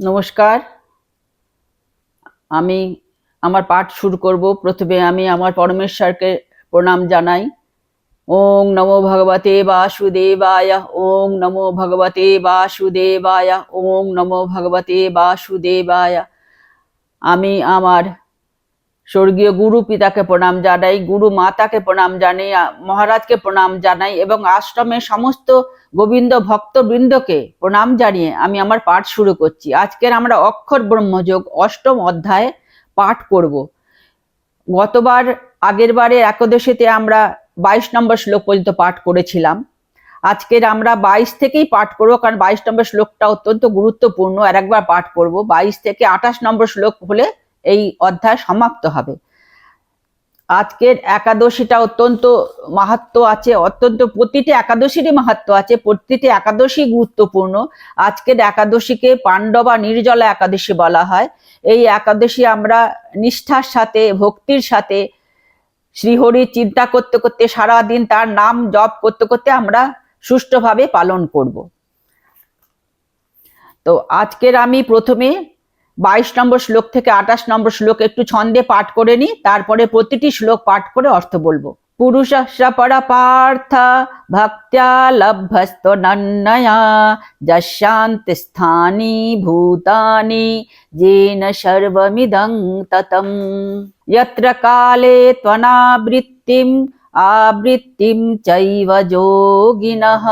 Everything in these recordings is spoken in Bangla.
নমস্কার। আমি আমার পাঠ শুরু করব। প্রথমে আমি আমার পরমেশ্বরকে প্রণাম জানাই। ওং নমো ভগবতে বাসুদেবায়, ওং নমো ভগবতে বাসুদেবায়, ওং নমো ভগবতে বাসুদেবায়। আমি আমার স্বর্গীয় গুরু পিতাকে প্রণাম জানাই, গুরু মাতাকে প্রণাম জানাই মহারাজকে প্রণাম জানাই এবং আশ্রমের সমস্ত গোবিন্দ ভক্তবৃন্দকে প্রণাম জানিয়ে আমি আমার পাঠ শুরু করছি। আজকের আমরা অক্ষর ব্রহ্মযোগ অষ্টম অধ্যায়ে পাঠ করব। গতবার আগের বারে একাদশীতে আমরা বাইশ নম্বর শ্লোক পর্যন্ত পাঠ করেছিলাম। আজকের আমরা বাইশ থেকেই পাঠ করব কারণ বাইশ নম্বর শ্লোকটা অত্যন্ত গুরুত্বপূর্ণ। আর একবার পাঠ করব। বাইশ থেকে আঠাশ নম্বর শ্লোক হলে এই অধ্যায় সমাপ্ত হবে। আজকের একাদশীটা অত্যন্ত মাহাত্ম আছে, অত্যন্ত প্রতিটি একাদশীরই মাহাত্ম আছে, প্রতিটি একাদশী গুরুত্বপূর্ণ। আজকের একাদশীকে পাণ্ডবা নির্জলা একাদশী বলা হয়। এই একাদশী আমরা নিষ্ঠার সাথে, ভক্তির সাথে, শ্রীহরি চিন্তা করতে করতে সারা দিন তার নাম জপ করতে করতে আমরা সুষ্ঠুভাবে পালন করব। তো আজকের আমি প্রথমে বাইশ নম্বর শ্লোক থেকে আঠাশ নম্বর শ্লোক একটু ছন্দে পাঠ করে নিই তারপরে প্রতিটি শ্লোক পাঠ করে অর্থ বলবো পুরুষস্য পরপার্থ ভক্ত্যা লভ্যস্তনন্নয়া যশান্তি স্থানি ভূতানি যেন সর্বমিদং ততম यत्र काले त्वनावृत्तिम् आवृत्तिं चैव योगिनः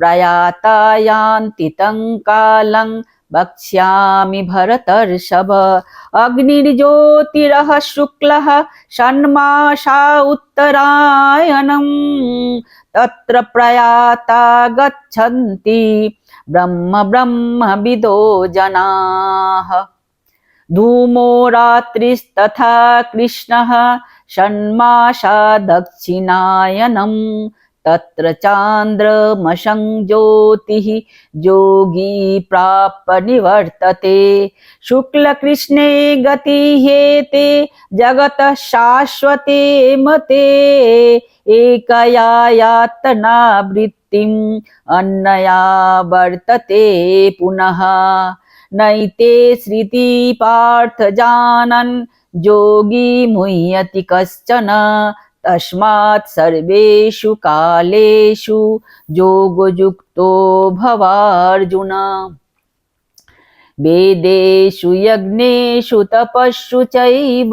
प्रयाता यान्ति तं कालं वक्ष्यामि भरतर्षभ। अग्निर्ज्योतिरः शुक्लः षण्मासा उत्तरायणम्। तत्र प्रयाता गच्छन्ति ब्रह्म ब्रह्मविदो जनाः। धूमो रात्रिस्तथा कृष्णः षण्मासा दक्षिणायनम्। तत्र चान्द्रमशं ज्योतिः योगी प्राप्य निवर्तते शुक्लकृष्णे गतिहेते जगतः शाश्वते मते। एकया यातनावृत्तिम् अन्नया वर्तते पुनः। नैते श्रुति पार्थ जानन् योगी मुह्यति कश्चन। तस्मात् सर्वेषु कालेषु योगयुक्तो भवार्जुन। वेदेषु यज्ञेषु तपस्सु चैव,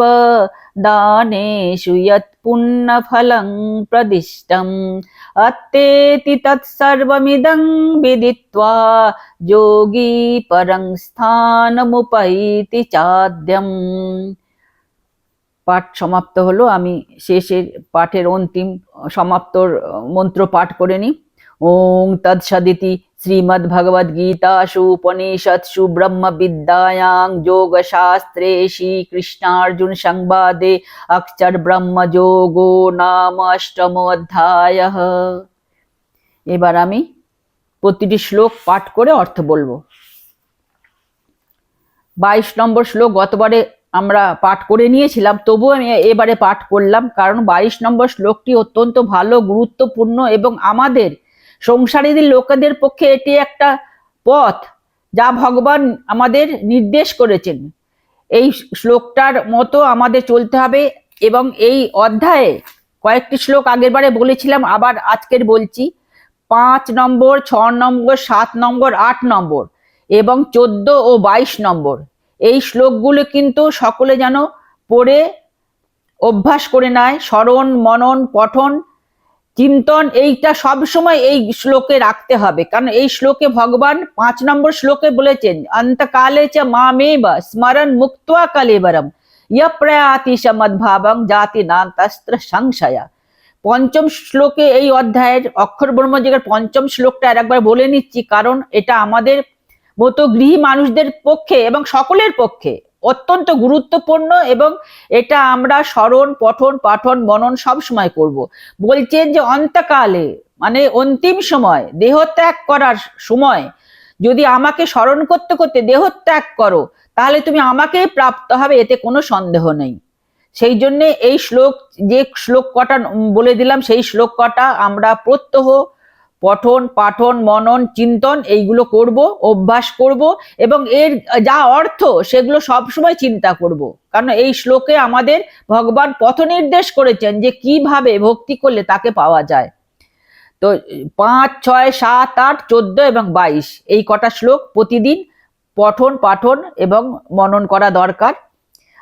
दानेषु यत्पुण्यफलं प्रदिष्टम्। अत्तेति तत्सर्वमिदं विदित्वा योगी परं स्थानमुपैति चाद्यम्। পাঠ সমাপ্ত হলো। আমি শেষের পাঠের অন্তিম, সমাপ্তর মন্ত্র পাঠ করে নি ওং তৎসদিতি শ্রীমদ্ ভগবদ গীতাসু উপনিষৎসু শাস্ত্রে শ্রীকৃষ্ণার্জুন সংবাদে অক্ষর ব্রহ্ম যোগো নাম অষ্টম অধ্যায় এবার আমি প্রতিটি শ্লোক পাঠ করে অর্থ বলব। বাইশ নম্বর শ্লোক গতবারে আমরা পাঠ করে নিয়েছিলাম, তবুও আমি এবারে পাঠ করলাম, কারণ বাইশ নম্বর শ্লোকটি অত্যন্ত ভালো, গুরুত্বপূর্ণ এবং আমাদের সংসারীদের লোকেদের পক্ষে এটি একটা পথ যা ভগবান আমাদের নির্দেশ করেছেন। এই শ্লোকটার মতো আমাদের চলতে হবে এবং এই অধ্যায়ে কয়েকটি শ্লোক আগের বারে বলেছিলাম, আবার আজকের বলছি। পাঁচ নম্বর, ছ নম্বর, সাত নম্বর, আট নম্বর এবং চোদ্দ ও বাইশ নম্বর। এই শ্লোকগুলো কিন্তু সকলে যেন পড়ে, অভ্যাস করে নেয়, স্মরণ, মনন, পঠন, চিন্তন, এইটা সব সময় এই শ্লোকে রাখতে হবে। কারণ এই শ্লোকে ভগবান পাঁচ নম্বর শ্লোকে বলেছেন, অন্তকালে চ মামেব স্মরণ মুক্তা কালেবরম ইয় প্রয়াতি সমদ্ভাবং জাতি নান্তস্ত্র সংশয়া। পঞ্চম শ্লোকে এই অধ্যায়ের অক্ষর ব্রহ্মযোগের পঞ্চম শ্লোকটা আর একবার বলে নিচ্ছি, কারণ এটা আমাদের মতো গৃহী মানুষদের পক্ষে এবং সকলের পক্ষে অত্যন্ত গুরুত্বপূর্ণ এবং এটা আমরা স্মরণ, পঠন, পাঠন, মনন সব সময় করব। বলছেন যে অন্তকালে মানে অন্তিম সময় দেহ ত্যাগ করার সময় যদি আমাকে স্মরণ করতে করতে দেহ ত্যাগ করো, তাহলে তুমি আমাকেই প্রাপ্ত হবে, এতে কোনো সন্দেহ নেই। সেই জন্যে এই শ্লোক, যে শ্লোক কটা বলে দিলাম, সেই শ্লোক কটা আমরা প্রত্যহ পঠন, পাঠন, মনন, চিন্তন এইগুলো করব, অভ্যাস করব এবং এর যা অর্থ সেগুলো সবসময় চিন্তা করব। কারণ এই শ্লোকে আমাদের ভগবান পথ নির্দেশ করেছেন যে কীভাবে ভক্তি করলে তাকে পাওয়া যায়। তো পাঁচ, ছয়, সাত, আট, চোদ্দ এবং বাইশ এই কটা শ্লোক প্রতিদিন পঠন, পাঠন এবং মনন করা দরকার।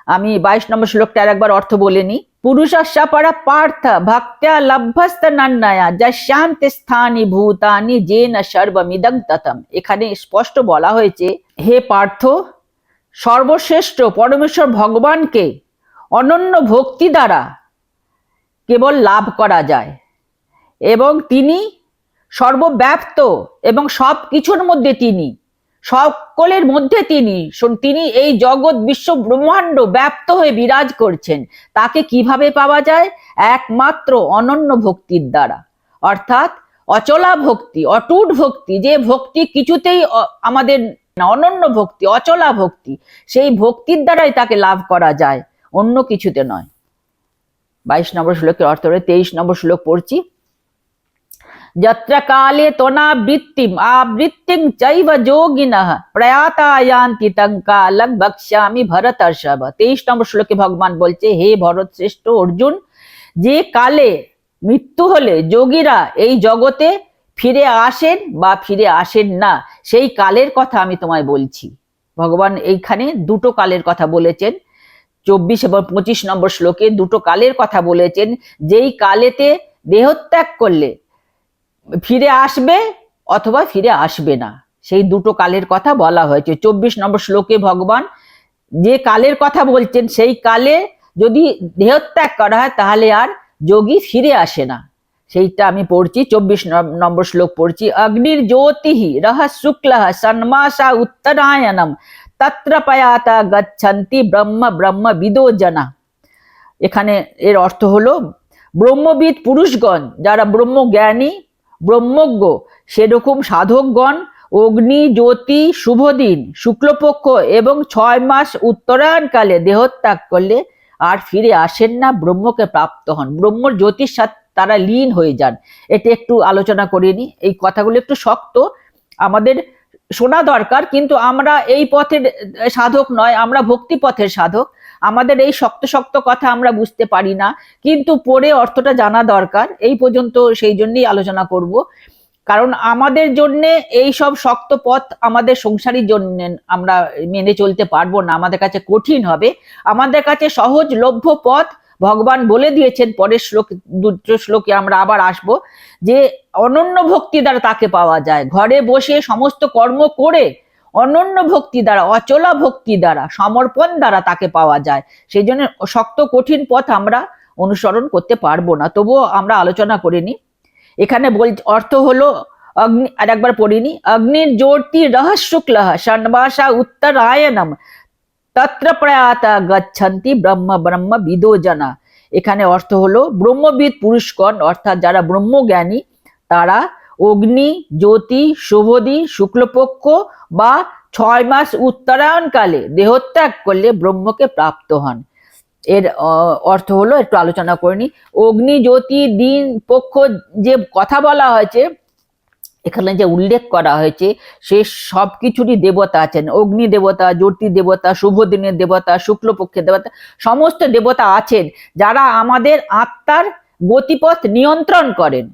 আমি বাইশ নম্বর শ্লোকটা আর একবার অর্থ বলে নিই। পুরুষস্য পরা পার্থ ভক্ত্যা লভ্যস্ত নন্নয়া যা শান্তি স্থানি ভূতানি জেন সর্বমিদং ততম এখানে স্পষ্ট বলা হয়েছে, হে পার্থ, সর্বশ্রেষ্ঠ পরমেশ্বর ভগবানকে অনন্য ভক্তি দ্বারা কেবল লাভ করা যায় এবং তিনি সর্বব্যাপ্ত এবং সব কিছুর মধ্যে তিনি সকলের মধ্যে তিনি তিনি এই জগৎ বিশ্ব ব্রহ্মাণ্ড ব্যাপ্ত হয়ে বিরাজ করছেন। তাকে কীভাবে পাওয়া যায়? একমাত্র অনন্য ভক্তির দ্বারা। অর্থাৎ অচলা ভক্তি, অটুট ভক্তি, যে ভক্তি কিছুতেই আমাদের অনন্য ভক্তি, অচলা ভক্তি, সেই ভক্তির দ্বারাই তাকে লাভ করা যায়। অন্য কিছুতে নয়। বাইশ নম্বর শ্লোকের অর্থ তেইশ নম্বর শ্লোক পড়ছি। যত্র কালে তোনাবৃত্তিম আবৃত্তিং চৈব যোগিনঃ প্রয়াতায়ান্তি তং কালং বক্ষ্যামি ভরতর্ষভ তেইশ নম্বর শ্লোকে ভগবান বলছে হে ভরত শ্রেষ্ঠ অর্জুন যে কালে মৃত্যু হলে যোগীরা এই জগতে ফিরে আসেন বা ফিরে আসেন না, সেই কালের কথা আমি তোমায় বলছি। ভগবান এইখানে দুটো কালের কথা বলেছেন। চব্বিশ এবং পঁচিশ নম্বর শ্লোকে দুটো কালের কথা বলেছেন। যেই কালেতে দেহত্যাগ করলে ফিরে আসবে অথবা ফিরে আসবে না। সেই দুটো কালের কথা বলা হয়েছে। চব্বিশ নম্বর শ্লোকে ভগবান যে কালের কথা বলছেন, সেই কালে যদি দেহত্যাগ করা হয়, তাহলে আর যোগী ফিরে আসে না। সেইটা আমি পড়ছি, চব্বিশ নম্বর শ্লোক পড়ছি। অগ্নির জ্যোতি রহ শুক্ল সন্মাসা উত্তরায়ণম তত্র গচ্ছন্তি ব্রহ্ম ব্রহ্ম বিদো জনা। এখানে এর অর্থ হলো ব্রহ্মবিদ পুরুষগণ, যারা ব্রহ্মজ্ঞানী ব্রহ্মজ্ঞ। সেরকম সাধকগণ অগ্নি, জ্যোতি শুভদিন শুক্লপক্ষ এবং ছয় মাস উত্তরায়ণকালে দেহত্যাগ করলে আর ফিরে আসেন না, ব্রহ্মকে প্রাপ্ত হন। ব্রহ্মর জ্যোতির সাথে তারা লীন হয়ে যান। এটা একটু আলোচনা করে নি এই কথাগুলো একটু শক্ত। আমাদের শোনা দরকার, কিন্তু আমরা এই পথের সাধক নয়, আমরা ভক্তি পথের সাধক। আমাদের এই শক্ত শক্ত কথা আমরা বুঝতে পারি না, কিন্তু পড়ে অর্থটা জানা দরকার, এই পর্যন্ত সেই জন্যই আলোচনা করব। কারণ আমাদের জন্য এই সব শক্ত পথ আমাদের সংসারীর জন্য আমরা মেনে চলতে পারব না, আমাদের কাছে কঠিন হবে। আমাদের কাছে সহজ লভ্য পথ ভগবান বলে দিয়েছেন, পরের শ্লোক, দুটো শ্লোকে আমরা আবার আসব, যে অনন্য ভক্তি দ্বারা তাকে পাওয়া যায়। ঘরে বসে সমস্ত কর্ম করে অনন্য ভক্তি দ্বারা, অচলা ভক্তি দ্বারা, সমর্পণ দ্বারা তাকে পাওয়া যায়। সেই জন্য শক্ত, কঠিন পথ আমরা অনুসরণ করতে পারব না। তবুও আমরা আলোচনা করিনি। এখানে বল অর্থ হলো অগ্নি, আর একবার পড়িনি, অগ্নির জ্যোতি রহ শুক্ল ষণ্বাসা উত্তরায়ণম, তত্র প্রয়াতা গচ্ছন্তি ব্রহ্ম ব্রহ্ম বিদোজনা। এখানে অর্থ হলো ব্রহ্মবিদ পুরুষগণ, অর্থাৎ যারা ব্রহ্মজ্ঞানী, তারা অগ্নি, জ্যোতি, শুভদি, শুক্লপক্ষ বা ছয় মাস উত্তরায়ণকালে দেহত্যাগ করলে ব্রহ্মকে প্রাপ্ত হন। এর অর্থ হলো, একটু আলোচনা করে নি। অগ্নি, জ্যোতি, দিন, পক্ষ যে কথা বলা হয়েছে, এখানে যে উল্লেখ করা হয়েছে, সে সব কিছুরই দেবতা আছেন। অগ্নি দেবতা, জ্যোতি দেবতা শুভ দিনের দেবতা, শুক্লপক্ষের দেবতা, সমস্ত দেবতা আছেন যারা আমাদের আত্মার গতিপথ নিয়ন্ত্রণ করেন।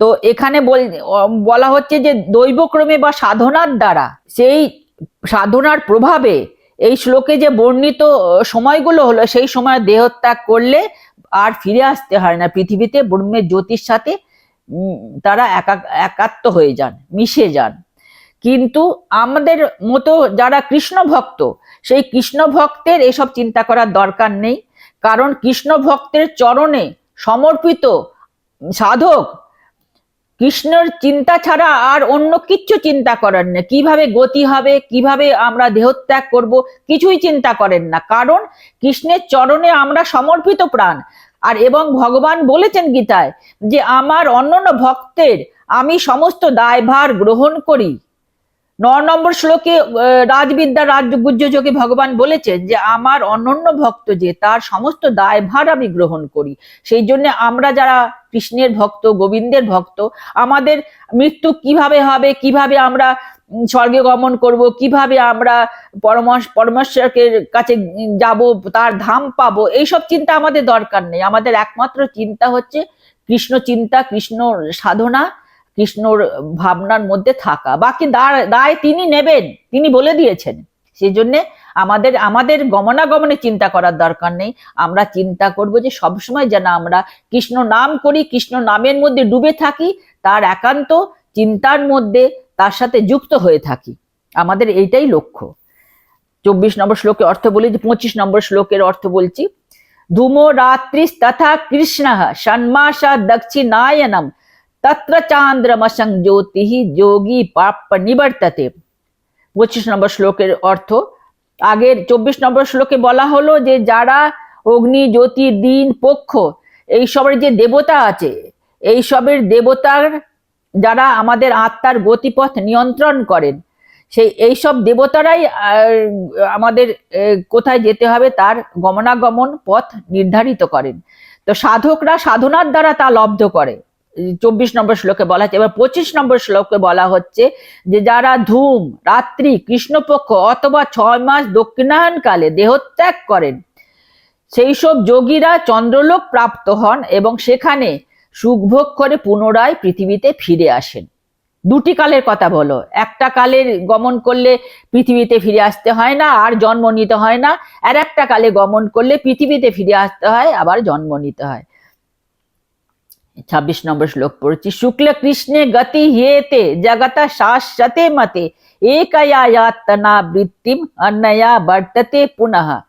তো এখানে বল- হচ্ছে যে দৈবক্রমে বা সাধনার দ্বারা সেই সাধনার প্রভাবে এই শ্লোকে যে বর্ণিত সময়গুলো হলো সেই সময় দেহত্যাগ করলে আর ফিরে আসতে হয় না। পৃথিবীতে ব্রহ্মের জ্যোতির সাথে তারা একা, একাত্ম হয়ে যান, মিশে যান। কিন্তু আমাদের মতো যারা কৃষ্ণ ভক্ত, সেই কৃষ্ণ ভক্তের এসব চিন্তা করার দরকার নেই। কারণ কৃষ্ণ ভক্তের চরণে সমর্পিত সাধক কৃষ্ণের চিন্তা ছাড়া আর অন্য কিচ্ছু চিন্তা করেন না। কীভাবে গতি হবে, কীভাবে আমরা দেহত্যাগ করব, কিছুই চিন্তা করেন না। কারণ কৃষ্ণের চরণে আমরা সমর্পিত প্রাণ। আর এবং ভগবান বলেছেন গীতায় যে, আমার অন্যান্য ভক্তের আমি সমস্ত দায়ভার গ্রহণ করি। ন নম্বর শ্লোকে রাজবিদ্যা রাজগুজ্জ যোগে ভগবান বলেছেন যে, আমার অনন্য ভক্ত যে, তার সমস্ত দায়ভার আমি গ্রহণ করি। সেই জন্য আমরা যারা কৃষ্ণের ভক্ত, গোবিন্দের ভক্ত, আমাদের মৃত্যু কীভাবে হবে, কীভাবে আমরা স্বর্গে গমন করব, কীভাবে আমরা পরমশ পরমেশ্বরের কাছে যাব, তার ধাম পাবো, এইসব চিন্তা আমাদের দরকার নেই। আমাদের একমাত্র চিন্তা হচ্ছে কৃষ্ণ চিন্তা, কৃষ্ণ সাধনা কৃষ্ণর ভাবনার মধ্যে থাকা। বাকি দায় তিনি নেবেন, তিনি বলে দিয়েছেন। সেই জন্য আমাদের আমাদের গমনাগমনে চিন্তা করার দরকার নেই। আমরা চিন্তা করব যে সবসময় যেন আমরা কৃষ্ণ নাম করি, কৃষ্ণ নামের মধ্যে ডুবে থাকি, তার একান্ত চিন্তার মধ্যে তার সাথে যুক্ত হয়ে থাকি। আমাদের এইটাই লক্ষ্য। চব্বিশ নম্বর শ্লোকের অর্থ বলি যে পঁচিশ নম্বর শ্লোকের অর্থ বলছি ধূমো রাত্রিস তথা কৃষ্ণ সন্মাসা দক্ষিণায়নম তত্র চান্দ্রমসং জ্যোতি যোগী পাপ নিবর্ততে পঁচিশ নম্বর শ্লোকের অর্থ আগের চব্বিশ নম্বর শ্লোকে বলা হলো যে যারা অগ্নি জ্যোতি দিন পক্ষ এইসবের যে দেবতা আছে এইসবের দেবতার যারা আমাদের আত্মার গতিপথ নিয়ন্ত্রণ করেন, সেই এইসব দেবতারাই আমাদের কোথায় যেতে হবে তার গমনাগমন পথ নির্ধারিত করেন। তো সাধকরা সাধনার দ্বারা তা লব্ধ করে। চব্বিশ নম্বর শ্লোকে বলা হচ্ছে, এবার পঁচিশ নম্বর শ্লোকে বলা হচ্ছে যে যারা ধূম, রাত্রি, কৃষ্ণপক্ষ অথবা ছয় মাস দক্ষিণায়ন কালে দেহত্যাগ করেন সেই সব যোগীরা চন্দ্রলোক প্রাপ্ত হন এবং সেখানে সুখভোগ করে পুনরায় পৃথিবীতে ফিরে আসেন। দুটি কালের কথা বলো। একটা কালের গমন করলে পৃথিবীতে ফিরে আসতে হয় না, আর জন্ম নিতে হয় না। আর একটা কালে গমন করলে পৃথিবীতে ফিরে আসতে হয়, আবার জন্ম নিতে হয়। ছাব্বিশ নম্বর শ্লোক পড়ছি, শুক্ল কৃষ্ণে গতি হেতে, জগতা শাশ্বতে মতে একয়া ইয়াতনা বৃত্তিম অন্যয়া বর্ততে পুনঃ।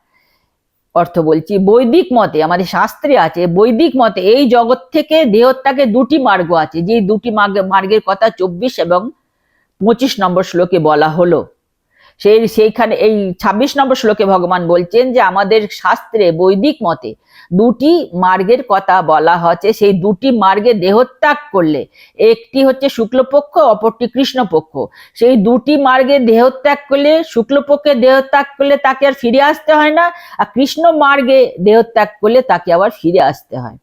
অর্থ বলছি, বৈদিক মতে, আমাদের শাস্ত্রে আছে, বৈদিক মতে এই জগৎ থেকে দেহত্যাগে দুটি মার্গ আছে যে দুটি মার্গ- মার্গের কথা চব্বিশ এবং পঁচিশ নম্বর শ্লোকে বলা হলো। সেই, সেইখানে এই ছাব্বিশ নম্বর শ্লোকে ভগবান বলছেন যে আমাদের শাস্ত্রে বৈদিক মতে দুটি মার্গের কথা বলা হচ্ছে সেই দুটি মার্গে দেহত্যাগ করলে একটি হচ্ছে শুক্লপক্ষ, অপরটি কৃষ্ণপক্ষ। সেই দুটি মার্গে দেহত্যাগ করলে, শুক্লপক্ষে দেহত্যাগ করলে তাকে আর ফিরে আসতে হয় না, আর কৃষ্ণ মার্গে দেহত্যাগ করলে তাকে আবার ফিরে আসতে হয়।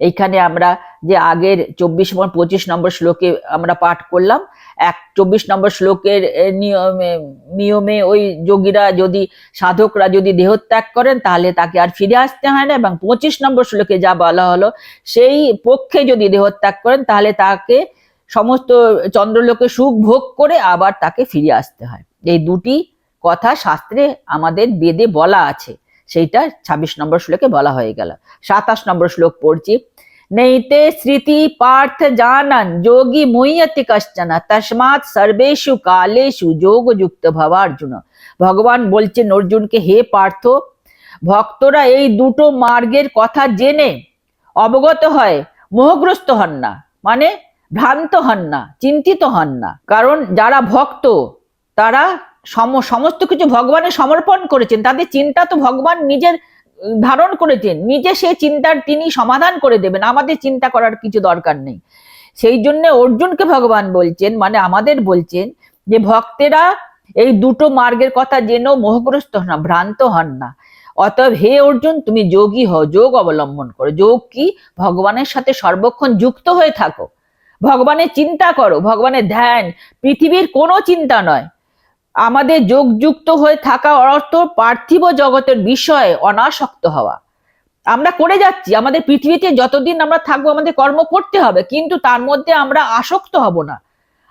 এইখানে আমরা যে আগের চব্বিশ পঁচিশ নম্বর শ্লোকে আমরা পাঠ করলাম এক চব্বিশ নম্বর শ্লোকের নিয়মে নিয়মে ওই যোগীরা যদি, সাধকরা যদি দেহত্যাগ করেন, তাহলে তাকে আর ফিরে আসতে হয় না এবং পঁচিশ নম্বর শ্লোকে যা বলা হলো, সেই পক্ষে যদি দেহত্যাগ করেন, তাহলে তাকে সমস্ত চন্দ্রলোকে সুখ ভোগ করে আবার তাকে ফিরে আসতে হয়। এই দুটি কথা শাস্ত্রে আমাদের বেদে বলা আছে। সেইটা ছাব্বিশ নম্বর শ্লোকে বলা হয়ে গেল। সাতাশ নম্বর শ্লোক পড়ছি। নৈতে স্মৃতি পার্থ জানান যোগী মুহ্যতি কশ্চন তস্মাৎ সর্বেষু কালেষু যোগ যুক্ত ভবার্জুন ভগবান বলছেন অর্জুনকে হে পার্থ, ভক্তরা এই দুটো মার্গের কথা জেনে অবগত হয়, মোহগ্রস্ত হন না মানে ভ্রান্ত হন না, চিন্তিত হন না। কারণ যারা ভক্ত, তারা সম- সমস্ত কিছু ভগবানের সমর্পণ করেছেন, তাদের চিন্তা তো ভগবান নিজের ধারণ করেছেন নিজে সে চিন্তার তিনি সমাধান করে দেবেন। আমাদের চিন্তা করার কিছু দরকার নেই। সেই জন্য অর্জুনকে ভগবান বলছেন মানে আমাদের বলছেন, যে ভক্তেরা এই দুটো মার্গের কথা যেন মোহগ্রস্ত হন না, ভ্রান্ত হন না। অতএব হে অর্জুন, তুমি যোগী হও, যোগ অবলম্বন করো। যোগ কি? ভগবানের সাথে সর্বক্ষণ যুক্ত হয়ে থাকো। ভগবানের চিন্তা করো, ভগবানের ধ্যান। পৃথিবীর কোনো চিন্তা নয়। আমাদের যোগযুক্ত হয়ে থাকা অর্থ পার্থিব জগতের বিষয়ে অনাসক্ত হওয়া। আমরা করে যাচ্ছি, আমাদের পৃথিবীতে যতদিন আমরা থাকব, আমাদের কর্ম করতে হবে, কিন্তু তার মধ্যে আমরা আসক্ত হব না।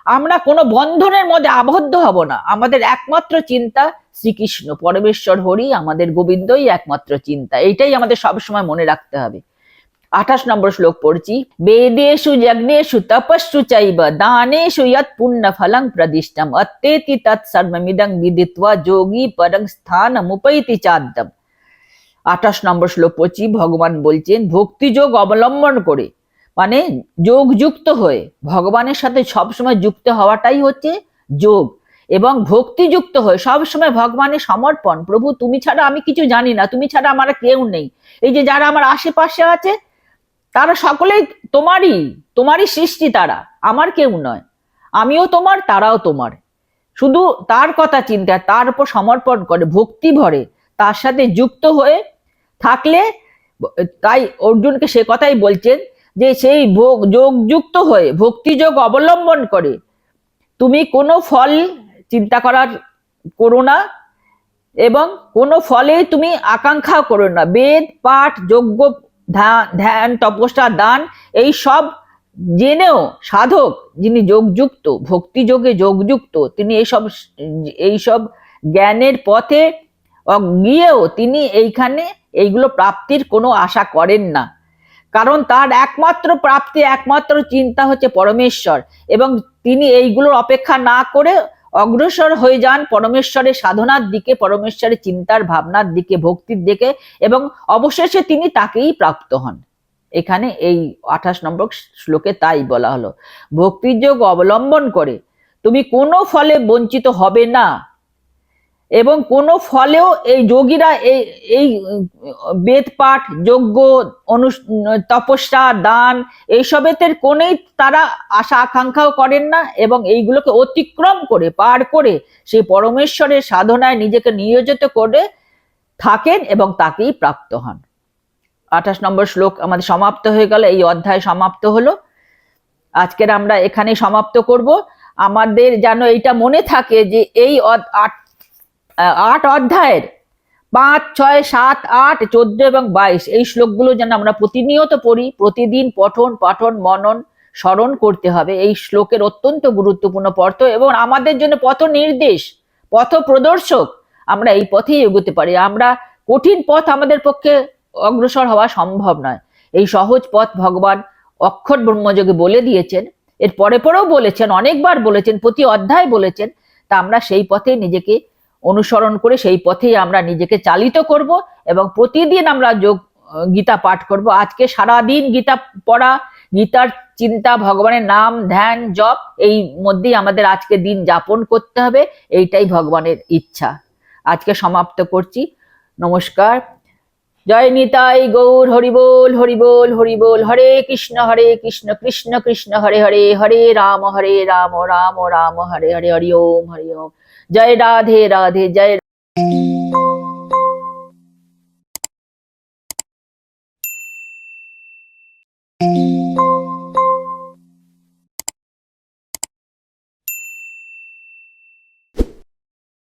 আমরা কোনো বন্ধনের মধ্যে আবদ্ধ হব না। আমাদের একমাত্র চিন্তা শ্রীকৃষ্ণ, পরমেশ্বর হরি আমাদের গোবিন্দই একমাত্র চিন্তা। এইটাই আমাদের সবসময় মনে রাখতে হবে। আঠাশ নম্বর শ্লোক পড়ছি, বেদেশু যজ্ঞেশু তপস্যু চাইব দানেশু যৎ পুণ্য ফলং প্রদিষ্টম অত্যেতি তৎ সর্বমিদং বিদিত্বা যোগী পরং স্থানমুপৈতি চাদ্যম। আঠাশ নম্বর শ্লোক পড়ছি, ভগবান বলছেন, ভক্তিযোগ অবলম্বন করে মানে যোগ যুক্ত হয়ে, ভগবানের সাথে সবসময় যুক্ত হওয়াটাই হচ্ছে যোগ, এবং ভক্তিযুক্ত হয়ে সবসময় ভগবানের সমর্পণ, প্রভু তুমি ছাড়া আমি কিছু জানি না, তুমি ছাড়া আমার কেউ নেই। এই যে যারা আমার আশেপাশে আছে তারা সকলেই তোমারই তোমারই সৃষ্টি তারা, আমার কেউ নয়। আমিও তোমার, তারাও তোমার। শুধু তার কথা চিন্তা তার উপর সমর্পণ করে, ভক্তি ভরে, তার সাথে যুক্ত হয়ে থাকলে, তাই অর্জুনকে সে কথাই বলছেন যে সেই ভোগ যোগযুক্ত হয়ে ভক্তিযোগ অবলম্বন করে, তুমি কোনো ফল চিন্তা করার করো না এবং কোনো ফলে তুমি আকাঙ্ক্ষা করো না। বেদ, পাঠ ধ্যা- ধ্যান তপস্যা, দান, এই সব জেনেও সাধক যিনি যোগযুক্ত ভক্তিযোগে যোগযুক্ত, তিনি এইসব এইসব জ্ঞানের পথে গিয়েও তিনি এইখানে এইগুলো প্রাপ্তির কোনো আশা করেন না। কারণ তার একমাত্র প্রাপ্তি, একমাত্র চিন্তা হচ্ছে পরমেশ্বর এবং তিনি এইগুলোর অপেক্ষা না করে অগ্রসর হয়ে যান পরমেশ্বরের সাধনার দিকে, পরমেশ্বরের চিন্তার ভাবনার দিকে, ভক্তির দিকে এবং অবশেষে তিনি তাকেই প্রাপ্ত হন। এখানে এই আঠাশ নম্বর শ্লোকে তাই বলা হলো ভক্তিযোগ অবলম্বন করে তুমি কোনো ফলে বঞ্চিত হবে না। এবং কোনো ফলেও এই যোগীরা এই এই বেদ পাঠ, যজ্ঞ অনু তপস্যা, দান এইসবেতের কোনেই তারা আশা আকাঙ্ক্ষাও করেন না এবং এইগুলোকে অতিক্রম করে, পার করে সেই পরমেশ্বরের সাধনায় নিজেকে নিয়োজিত করে থাকেন এবং তাকেই প্রাপ্ত হন। আঠাশ নম্বর শ্লোক আমাদের সমাপ্ত হয়ে গেল, এই অধ্যায় সমাপ্ত হলো। আজকের আমরা এখানে সমাপ্ত করব। আমাদের যেন এইটা মনে থাকে যে এই আট আট অধ্যায়ের। পাঁচ, ছয়, সাত, আট, চোদ্দ এবং বাইশ এই শ্লোকগুলো যেন আমরা প্রতিনিয়ত পড়ি, প্রতিদিন পঠন, পাঠন, মনন, স্মরণ করতে হবে। এই শ্লোকের অত্যন্ত গুরুত্বপূর্ণ পথ এবং আমাদের জন্য পথ নির্দেশ, পথ প্রদর্শক আমরা এই পথেই এগোতে পারি। আমরা কঠিন পথ আমাদের পক্ষে অগ্রসর হওয়া সম্ভব নয়। এই সহজ পথ ভগবান অক্ষর ব্রহ্মযোগে বলে দিয়েছেন। এর পরে পরেও বলেছেন, অনেকবার বলেছেন, প্রতি অধ্যায় বলেছেন। তা আমরা সেই পথে নিজেকে অনুসরণ করে সেই পথেই আমরা নিজেকে চালিত করব এবং প্রতিদিন আমরা যোগ গীতা পাঠ করব। আজকে সারা দিন গীতা পড়া, গীতার চিন্তা, ভগবানের নাম, ধ্যান, জপ, এই মধ্যেই আমাদের আজকে দিন যাপন করতে হবে। এইটাই ভগবানের ইচ্ছা। আজকে সমাপ্ত করছি। নমস্কার। জয় নিতাই গৌর হরিবোল হরিবোল হরিবোল হরে কৃষ্ণ হরে কৃষ্ণ কৃষ্ণ কৃষ্ণ, হরে হরে হরে রাম হরে রাম রাম রাম, হরে হরে, হরি ওম হরি ওম। জয় রাধে রাধে জয়